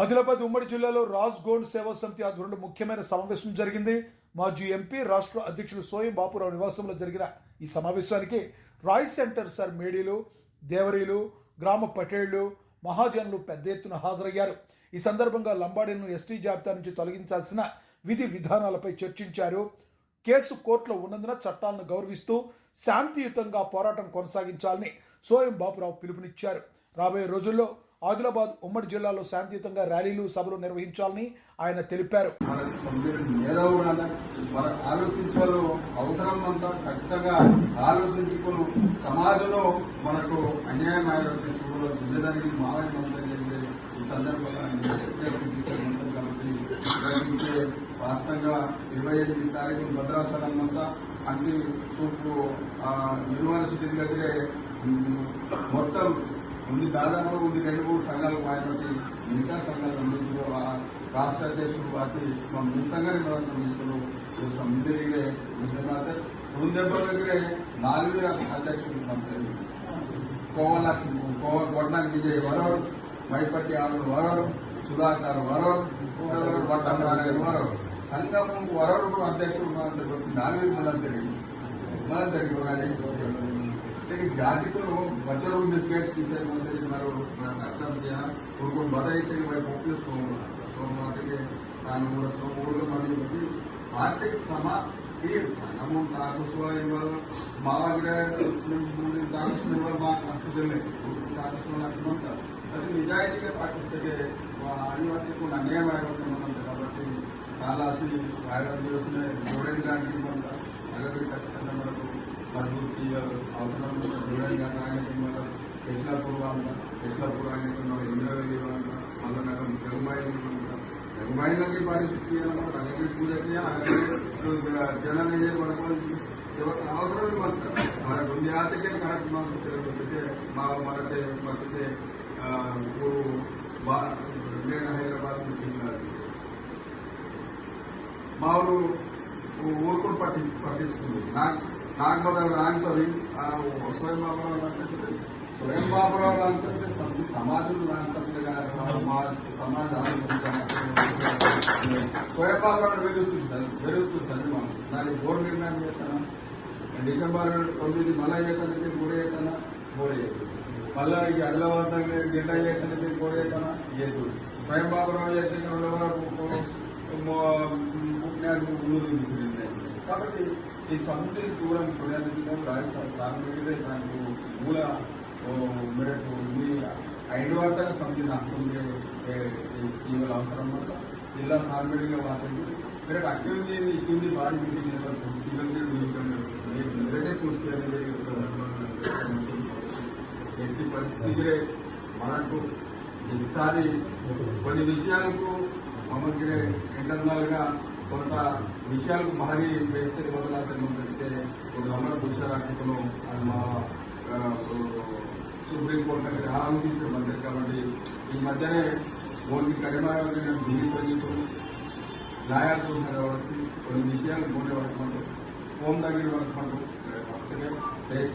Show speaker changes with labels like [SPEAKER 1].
[SPEAKER 1] ఆదిలాబాద్ ఉమ్మడి జిల్లాలో రాజ్ గోండ్ సేవా సమితి ఆధ్వర్యంలో ముఖ్యమైన సమావేశం జరిగింది. మాజీ ఎంపీ రాష్ట్ర అధ్యక్షులు సోయం బాపురావు నివాసంలో జరిగిన ఈ సమావేశానికి రాయ్ సెంటర్ సార్ మేడీలు దేవరీలు గ్రామ పటేళ్ళు మహాజనులు పెద్ద ఎత్తున హాజరయ్యారు. ఈ సందర్భంగా లంబాడీలను ఎస్టీ జాబితా నుంచి తొలగించాల్సిన విధి విధానాలపై చర్చించారు. కేసు కోర్టులో ఉన్నందున చట్టాలను గౌరవిస్తూ శాంతియుతంగా పోరాటం కొనసాగించాలని సోయం బాపురావు పిలుపునిచ్చారు. రాబోయే రోజుల్లో ఆదిలాబాద్ ఉమ్మడి జిల్లాలో శాంతియుతంగా ర్యాలీలు సభలు నిర్వహించాలని ఆయన తెలిపారు.
[SPEAKER 2] మన మీరు మేధావులు కదా ఆలోచించాలో అవసరం అంతా ఖచ్చితంగా ఆలోచించుకుని సమాజంలో మనకు అన్యాయం ఆలోచించుకోవడం విజయానికి మావని ఉందని ఈ సందర్భంగా కాబట్టి వాస్తవంగా ఇరవై ఎనిమిది తారీఖు భద్రాచలం అంతా అన్ని చూపు ఆ, యూనివర్సిటీ దగ్గరే మొత్తం ఉంది. దాదాపు ఉంది. రెండు మూడు సంఘాలు మాయబట్టి మిగతా సంఘాలు అందించు రాష్ట్ర అధ్యక్షుడు వాసి మీ సంఘాన్ని అందించు ముందే ముందెబ్బల దగ్గరే నాలుగు అధ్యక్షుడు పంపారు కోవ లక్ష్మి కోవ కొట్టడానికి విజయ్ వరవరు మైపట్టి ఆరుడు వరవరు సుధాకర్ వరవరు పట్టణారాయణ వరవరు. సంఘం వరవరు అధ్యక్షుడు నాలుగు మనం తెలియదు మనం తెలియదు కానీ તેથી જાતિતો વચરો મિસગાઈડ తీశారు అనేది మరో అర్థం చేయాలి ఒక బదైతే వైపు పోపుల సోమ సోమాదికి తాను కూడా సోమూరుగా మళ్ళీ ఆర్థిక సమ ನಮ್ಮ ತಾಕುಸುವ ಇವರು ಮಾವಾಗ್ರೆ ತಾಕುಸ್ತಾರೆ ಇವರು ಮಾ ತಾಕುಸಲೇ ತಾಕುಸುವ ಅಂತ ಅದು ನಿಜಾಯಿತಿಗೆ ಪಾಕಿಸ್ತಾನಕ್ಕೆ ಆದಿವಾಸಿಗೂ ಅನ್ಯಾಯ ಆಗುತ್ತೆ ಮನಂತ కాబట్టి కాలాసి ఆరోగ్య యోజన జోడించడానికి మనం అగరి ఖచ్చితంగా మనకు మద్దతు అవసరం చూడడానికి ఆయన మనం కృష్ణాపూర్ వాళ్ళ కృష్ణాపూర్ ఆయన ఇంద్ర వాళ్ళ మళ్ళీ నాకు జగమాయి జగమాయిలకి పరిస్థితి అలాగే పూజకి జనాన్ని మనకు ఎవరికి అవసరం మనకు మనకు జాతికి కరెక్ట్ మనకు తెలియకపోతే మా మనకి మనకి ఊరు బా నేను హైదరాబాద్ మా ఊరు ఊరుకుని పట్టి పట్టించుకుంది నాకు కాకపోతే మొదలు స్వయం బాబురావు అంటే స్వయం బాబురావు అంటే సమాజం అంటే మా సమాజ స్వయం బాబురావు పెరుగుతుంది సార్ పెరుగుతుంది సార్ మనం దానికి బోర్డు నిర్ణయం చేస్తాను డిసెంబర్ తొమ్మిది మళ్ళా చేస్తానంటే మూడు చేస్తానా మూడు చేస్తాను మళ్ళా ఈ అదిలాబాద్ గిడ్డ చేస్తానంటే మూడు చేస్తానా చేస్తూ స్వయం బాబురావు చేస్తే రెండు వరకు పుట్టినాడు ఊరు కాబట్టి ఈ సముద్ర దూరం చూడడానికి రాజస్థాన్ సాగునీరే దానికి మూల మెరటు మీ ఐదు వార్తల సమితి నాకు ఇవాళ అవసరం వల్ల జిల్లా సాగునీడిగా వాడుతుంది మెరట్ అక్కడ ఇక్కింది బాడీ మీటింగ్ మెరటే పూర్తి ఎట్టి పరిస్థితిలో మనకు ఈసారి కొన్ని విషయాలకు మమ్మల్ని ఇంటర్నల్ కొంత విషయాలకు మహరి వ్యక్తిని వదలాల్సిందంటే ఒక రమణ రాష్ట్రంలో అది మా సుప్రీంకోర్టు దగ్గర ఆలోచించిన మంత్రి కాబట్టి ఈ మధ్యనే ఓన్లీ కరీమారావు నేను ఢిల్లీ సంగీతం లాయర్తో కావాల్సి కొన్ని విషయాలు పోటీ పడుతున్నాడు హోమ్ దగ్గర పడుతున్నాడు కాకపోతే